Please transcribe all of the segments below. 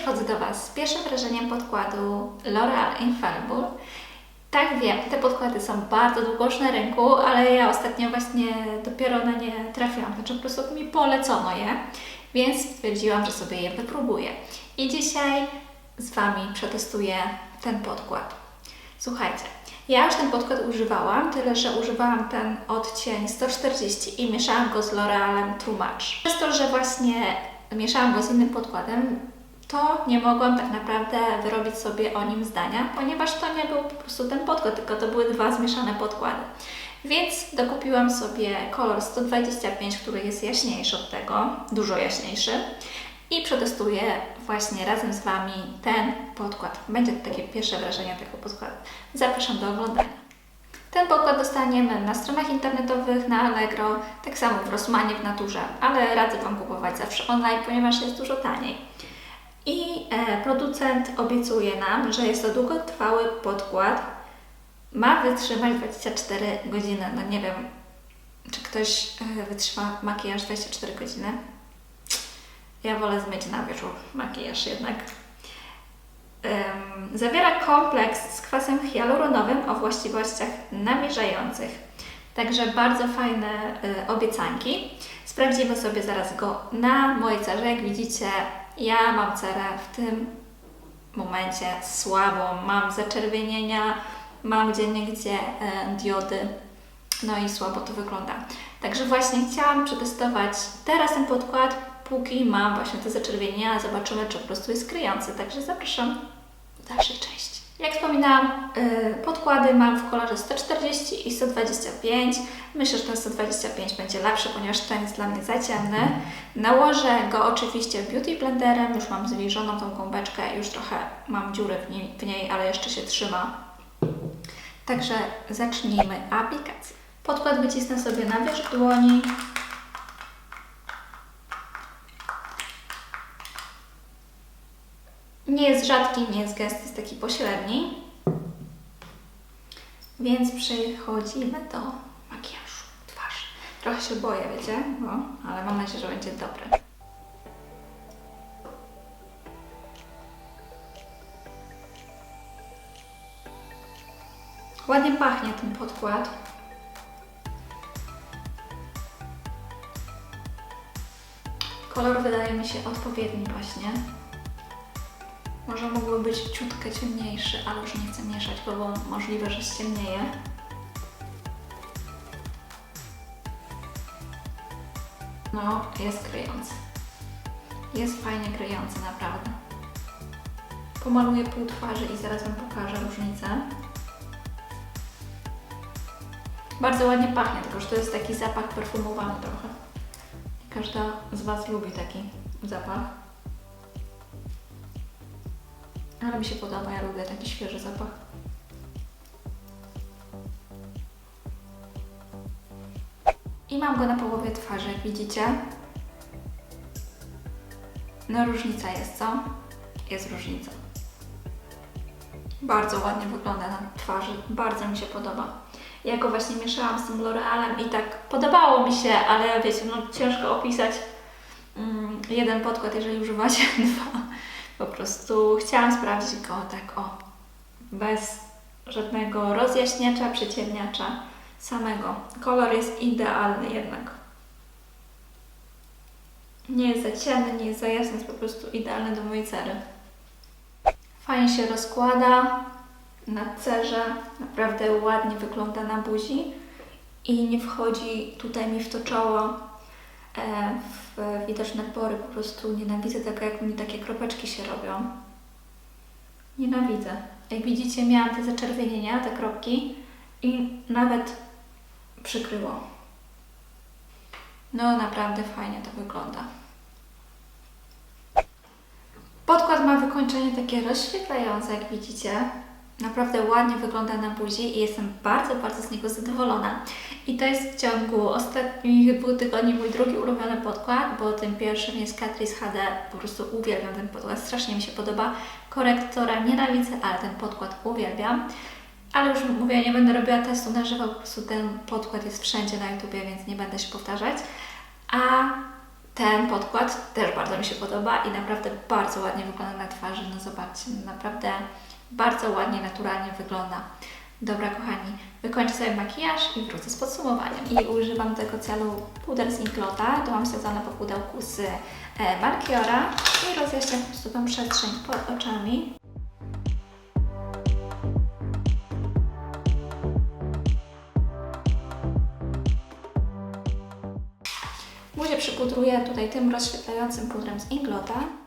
przychodzę do Was z pierwszym wrażeniem podkładu L'Oreal Infallible. Tak wiem, te podkłady są bardzo długo już na rynku, ale ja ostatnio właśnie dopiero na nie trafiłam, znaczy po prostu mi polecono je, więc stwierdziłam, że sobie je wypróbuję. I dzisiaj z Wami przetestuję ten podkład. Słuchajcie, ja już ten podkład używałam, tyle że używałam ten odcień 140 i mieszałam go z L'Orealem Too Much. Przez to, że właśnie mieszałam go z innym podkładem, to nie mogłam tak naprawdę wyrobić sobie o nim zdania, ponieważ to nie był po prostu ten podkład, tylko to były dwa zmieszane podkłady. Więc dokupiłam sobie kolor 125, który jest jaśniejszy od tego, dużo jaśniejszy. I przetestuję właśnie razem z Wami ten podkład. Będzie to takie pierwsze wrażenie tego podkładu. Zapraszam do oglądania. Ten podkład dostaniemy na stronach internetowych, na Allegro, tak samo w Rossmanie, w Naturze, ale radzę Wam kupować zawsze online, ponieważ jest dużo taniej. I e, producent obiecuje nam, że jest to długotrwały podkład. Ma wytrzymać 24 godziny. No nie wiem, czy ktoś e, wytrzyma makijaż 24 godziny. Ja wolę zmyć na wieczór makijaż jednak. Zawiera kompleks z kwasem hialuronowym o właściwościach nawilżających. Także bardzo fajne y, obiecanki. Sprawdzimy sobie zaraz go na mojej cerze. Jak widzicie, ja mam cerę w tym momencie słabą. Mam zaczerwienienia, mam gdzie niegdzie e, diody. No i słabo to wygląda. Także właśnie chciałam przetestować teraz ten podkład, póki mam właśnie te zaczerwienienia. Zobaczymy, czy po prostu jest kryjący. Także zapraszam do dalszej części. Jak wspominałam, yy, podkłady mam w kolorze 140 i 125. Myślę, że ten 125 będzie lepszy, ponieważ ten jest dla mnie za ciemny. Nałożę go oczywiście beauty blenderem. Już mam zwilżoną tą kąbeczkę, już trochę mam dziury w niej, w niej ale jeszcze się trzyma. Także zacznijmy aplikację. Podkład wycisnę sobie na wierzch dłoni. Nie jest rzadki, nie jest gęsty, jest taki pośredni. Więc przechodzimy do makijażu twarzy. Trochę się boję, wiecie, no, ale mam nadzieję, że będzie dobry. Ładnie pachnie ten podkład. Kolor wydaje mi się odpowiedni właśnie. Może mógłby być ciutkę ciemniejszy, ale już nie chcę mieszać, bo było możliwe, że ściemnieje. No, jest kryjący. Jest fajnie kryjący, naprawdę. Pomaluję pół twarzy i zaraz Wam pokażę różnicę. Bardzo ładnie pachnie, tylko że to jest taki zapach perfumowany trochę. Każda z Was lubi taki zapach. Ale mi się podoba, ja lubię taki świeży zapach. I mam go na połowie twarzy, jak widzicie. No różnica jest, co? Jest różnica. Bardzo ładnie wygląda na twarzy, bardzo mi się podoba. Ja go właśnie mieszałam z tym L'Orealem i tak podobało mi się, ale wiecie, no ciężko opisać mm, jeden podkład, jeżeli używacie dwa. Po prostu chciałam sprawdzić go tak o, bez żadnego rozjaśniacza, przyciemniacza samego. Kolor jest idealny jednak. Nie jest za ciemny, nie jest za jasny, jest po prostu idealny do mojej cery. Fajnie się rozkłada na cerze, naprawdę ładnie wygląda na buzi i nie wchodzi tutaj mi w to czoło e, w widoczne pory. Po prostu nienawidzę tego, jak mi takie kropeczki się robią. Nienawidzę. Jak widzicie, miałam te zaczerwienienia, te kropki i nawet przykryło. No naprawdę fajnie to wygląda. Podkład ma wykończenie takie rozświetlające, jak widzicie. Naprawdę ładnie wygląda na buzi i jestem bardzo, bardzo z niego zadowolona. I to jest w ciągu ostatnich dwóch tygodni mój drugi ulubiony podkład, bo tym pierwszym jest Catrice HD. Po prostu uwielbiam ten podkład, strasznie mi się podoba. Korektora nienawidzę, ale ten podkład uwielbiam. Ale już mówię, nie będę robiła testu na żywo, po prostu ten podkład jest wszędzie na YouTubie, więc nie będę się powtarzać. A ten podkład też bardzo mi się podoba i naprawdę bardzo ładnie wygląda na twarzy. No zobaczcie, naprawdę bardzo ładnie, naturalnie wygląda. Dobra, kochani, wykończę sobie makijaż i wrócę z podsumowaniem. I używam do tego celu puder z Inglota. To mam wsadzone po pudełku z e, Markiora i rozjaśniam po prostu tą przestrzeń pod oczami. Buzię przypudruję tutaj tym rozświetlającym pudrem z Inglota.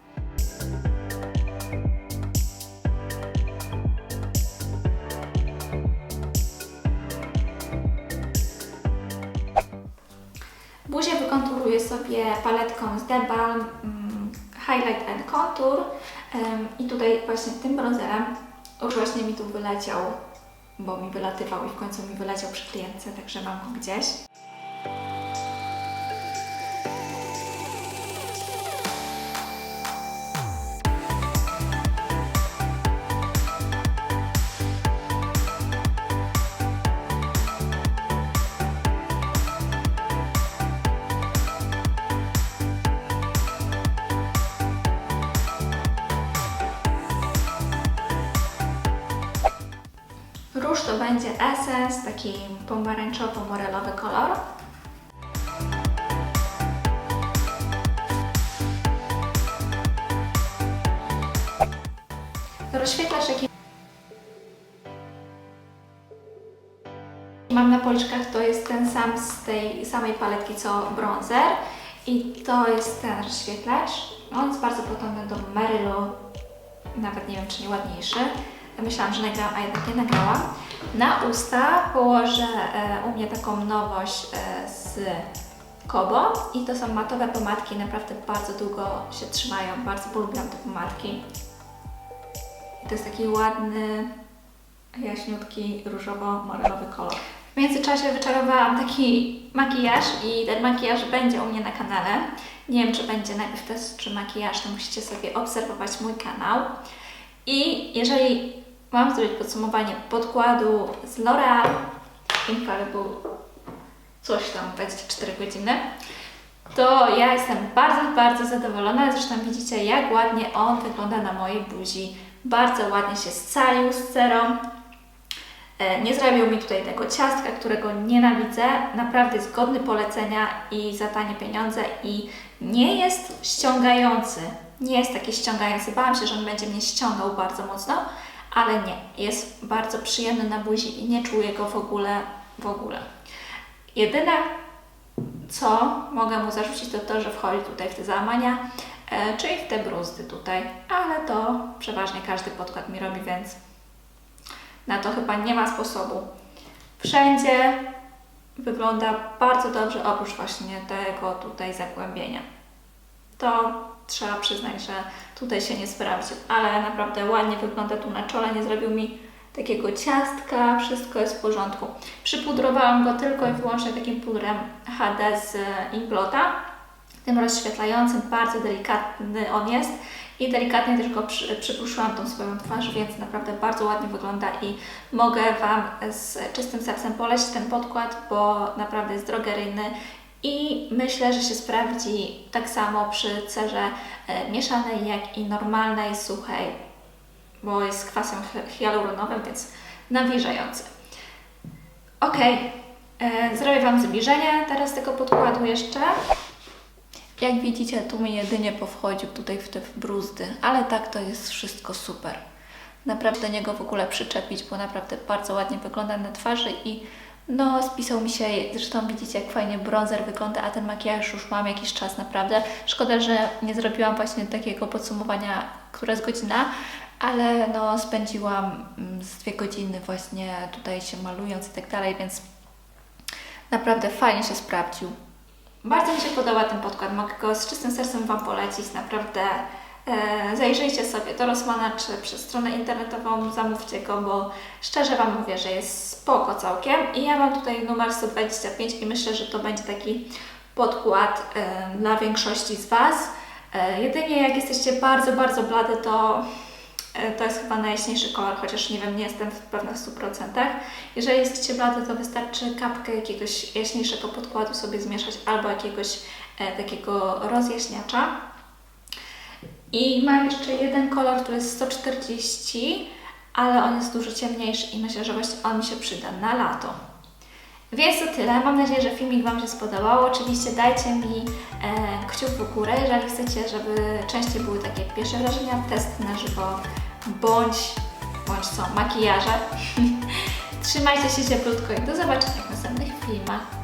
Sobie paletką z The Balm mm, Highlight and Contour i tutaj właśnie tym bronzerem już właśnie mi tu wyleciał, bo mi wylatywał i w końcu mi wyleciał przy klientce, także mam go gdzieś. To będzie Essence, taki pomarańczowo-morelowy kolor. Rozświetlacz jaki mam na policzkach to jest ten sam z tej samej paletki co bronzer i to jest ten rozświetlacz. On jest bardzo podobny do Merylu, nawet nie wiem czy nie ładniejszy. Myślałam, że nagrałam, a jednak nie nagrałam. Na usta położę e, u mnie taką nowość e, z Kobo i to są matowe pomadki, naprawdę bardzo długo się trzymają, bardzo polubiłam te pomadki. I to jest taki ładny, jaśniutki, różowo-morelowy kolor. W międzyczasie wyczarowałam taki makijaż i ten makijaż będzie u mnie na kanale. Nie wiem, czy będzie najpierw test, czy makijaż, to musicie sobie obserwować mój kanał. I jeżeli mam zrobić podsumowanie podkładu z L'Oreal Infallible, coś tam, 24 godziny, to ja jestem bardzo, bardzo zadowolona. Zresztą widzicie, jak ładnie on wygląda na mojej buzi. Bardzo ładnie się scalił z cerą. E, Nie zrobił mi tutaj tego ciastka, którego nienawidzę. Naprawdę jest godny polecenia i za tanie pieniądze i nie jest ściągający. Nie jest taki ściągający. Bałam się, że on będzie mnie ściągał bardzo mocno, ale nie. Jest bardzo przyjemny na buzi i nie czuję go w ogóle, w ogóle. Jedyne, co mogę mu zarzucić, to to, że wchodzi tutaj w te załamania, e, czyli w te bruzdy tutaj, ale to przeważnie każdy podkład mi robi, więc na to chyba nie ma sposobu. Wszędzie wygląda bardzo dobrze, oprócz właśnie tego tutaj zagłębienia. To trzeba przyznać, że tutaj się nie sprawdził, ale naprawdę ładnie wygląda tu na czole, nie zrobił mi takiego ciastka, wszystko jest w porządku. Przypudrowałam go tylko i wyłącznie takim pudrem HD z Inglota, tym rozświetlającym, bardzo delikatny on jest i delikatnie też go przy, przypuszyłam tą swoją twarz, więc naprawdę bardzo ładnie wygląda i mogę Wam z czystym sercem polecić ten podkład, bo naprawdę jest drogeryjny i myślę, że się sprawdzi tak samo przy cerze e, mieszanej, jak i normalnej, suchej, bo jest kwasem hi- hialuronowym, więc nawilżający. Ok, e, zrobię Wam zbliżenie teraz tego podkładu jeszcze. Jak widzicie, tu mi jedynie powchodził tutaj w te bruzdy, ale tak to jest wszystko super. Naprawdę niego w ogóle przyczepić, bo naprawdę bardzo ładnie wygląda na twarzy i no spisał mi się, zresztą widzicie jak fajnie bronzer wygląda, a ten makijaż już mam jakiś czas naprawdę. Szkoda, że nie zrobiłam właśnie takiego podsumowania, która jest godzina, ale no spędziłam mm, z dwie godziny właśnie tutaj się malując i tak dalej, więc naprawdę fajnie się sprawdził. Bardzo mi się podoba ten podkład, mogę go z czystym sercem Wam polecić, naprawdę zajrzyjcie sobie do Rossmana czy przez stronę internetową, zamówcie go, bo szczerze Wam mówię, że jest spoko całkiem i ja mam tutaj numer 125 i myślę, że to będzie taki podkład e, dla większości z Was. E, jedynie jak jesteście bardzo, bardzo blade, to E, To jest chyba najjaśniejszy kolor, chociaż nie wiem, nie jestem w 100%. Jeżeli jesteście blady, to wystarczy kapkę jakiegoś jaśniejszego podkładu sobie zmieszać albo jakiegoś e, takiego rozjaśniacza. I mam jeszcze jeden kolor, który jest 140, ale on jest dużo ciemniejszy i myślę, że właśnie on mi się przyda na lato. Więc to tyle. Mam nadzieję, że filmik Wam się spodobał. Oczywiście dajcie mi e, kciuk w górę, jeżeli chcecie, żeby częściej były takie pierwsze wrażenia, testy na żywo, bądź, bądź co, makijaże. Trzymajcie się cieplutko i do zobaczenia w następnych filmach.